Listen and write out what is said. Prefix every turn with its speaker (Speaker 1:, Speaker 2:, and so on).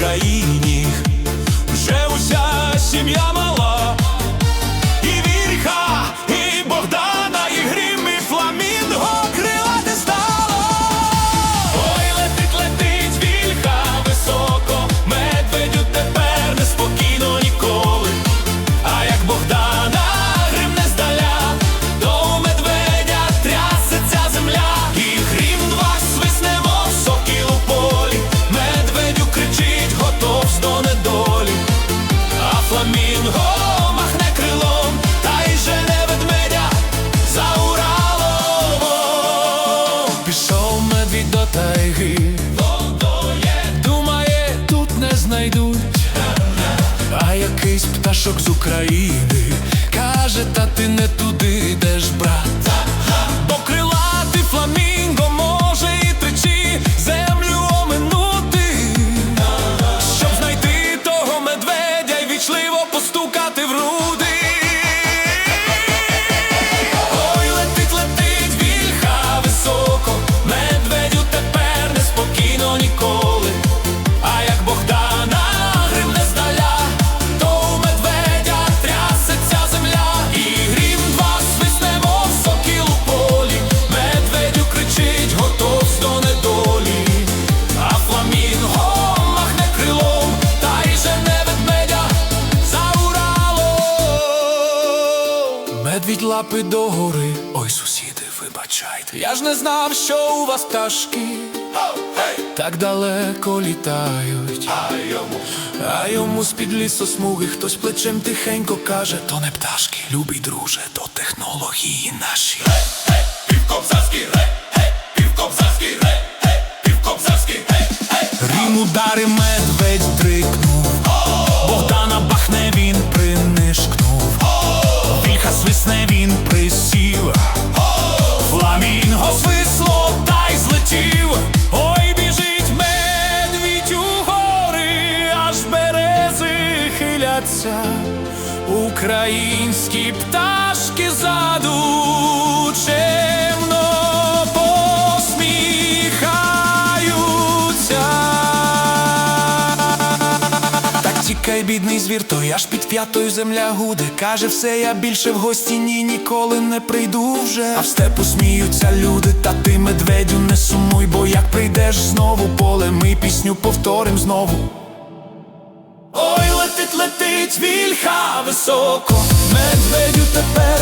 Speaker 1: Україна. З України. Каже, та ти не туди йдеш, брат. Уралом. лапи лапи догори, ой, сусіди, вибачайте. Я ж не знав, що у вас пташки так далеко літають. А йому, а йому з-під лісосмуги хтось плечем тихенько каже, то не пташки, любий друже, то технології наші.
Speaker 2: Півкобзарський ре, гей,
Speaker 1: українські пташки заду чемно посміхаються. Так тікай, бідний звір, той аж під п'ятою земля гуде. Каже, все, я більше в гості ні ніколи не прийду вже. А в степу сміються люди, та ти медведю не сумуй, бо як прийдеш знову поле, ми пісню повторим знову. Летить, вільха високо, медведю тепер.